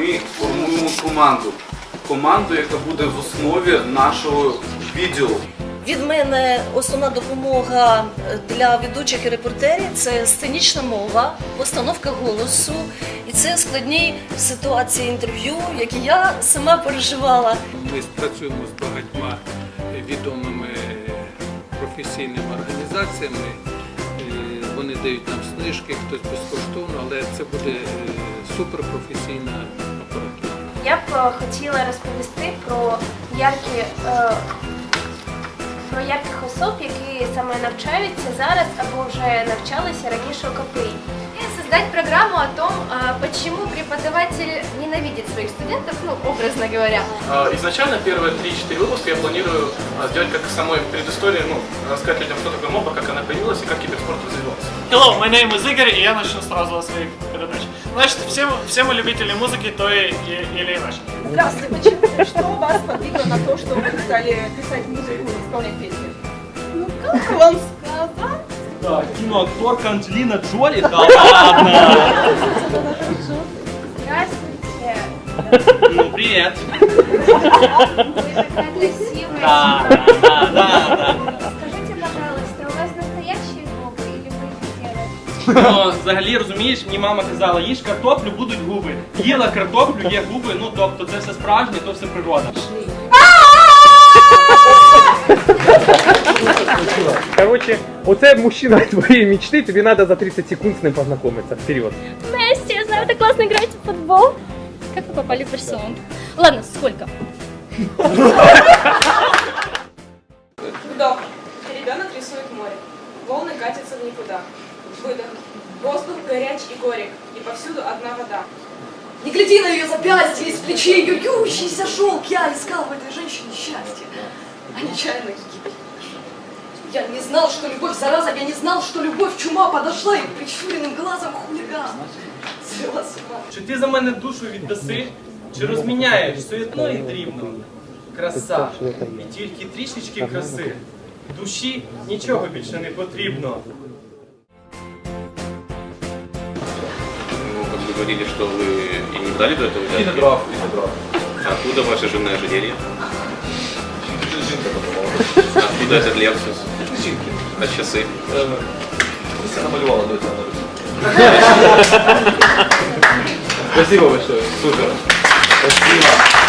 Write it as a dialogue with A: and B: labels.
A: ми формуємо команду. Команду, яка буде в основі нашого відділу.
B: Від мене основна допомога для ведучих і репортерів це сценічна мова, постановка голосу, і це складні ситуації інтерв'ю, які я сама переживала.
C: Ми працюємо з багатьма відомими професійними організаціями. Е, Вони дають нам знижки, хтось безкоштовно, але це буде е, суперпрофесійна.
D: Я б е, хотіла розповісти про яркі, е, про ярких особ, які саме навчаються зараз або вже навчалися раніше у КПІ.
E: И создать программу о том, а, почему преподаватель ненавидит своих студентов, ну, образно говоря.
F: А, Изначально первые 3-4 выпуска я планирую а, сделать как самой предыстории, ну, рассказать людям, что такое МОБА, как она появилась и как киберспорт развивался.
G: Hello, my name is Игорь, и я начну сразу о своей передаче. Значит, все, мы- все мы любители музыки той и- или иначе.
H: Здравствуйте, почему, что вас подвигло на то, что вы стали писать музыку и исполнять песни? Ну, как вам сказать?
I: Да, киноакторка Анджелина Джоли? Да ладно!
E: Здравствуйте.
I: Ну, привет.
E: Вы такая красивая.
I: Да, да, да, Ну, взагалі, розумієш, мені мама казала, їж картоплю, будуть губи. Їла картоплю, є губи, ну тобто це все справжнє, то все природа.
J: Короче, оце мужчина твоєї мечти, тобі треба за 30 секунд з ним познайомитися. Вперед.
E: Настя, я знаю, вы так классно играете в футбол. Как вы попали в персон? Ладно, сколько?
H: Вдох. Ребенок рисует море. Волны катятся в никуда. Выдох. Воздух горяч и горек. И повсюду одна вода.
B: Не гляди на ее запястье, из плечей ее ющийся шелк. Я искал в этой женщине счастье, а нечаянно гибель. Я не знал, что любовь зараза, я не знал, что любовь чума подошла и прищуренным глазом хулиган. Свела с ума.
I: Чи ти за мене душу віддаси, чи розміняєш суетно і дрібно? Краса. І тільки трішечки краси. Душі нічого більше не потрібно.
A: говорили, что вы и не брали до этого взятки. И не брал, и не брал. Откуда ваше жирное ожерелье? Откуда этот Lexus? А часы?
K: Все намалювала до цього. Спасибо большое. Супер. Спасибо.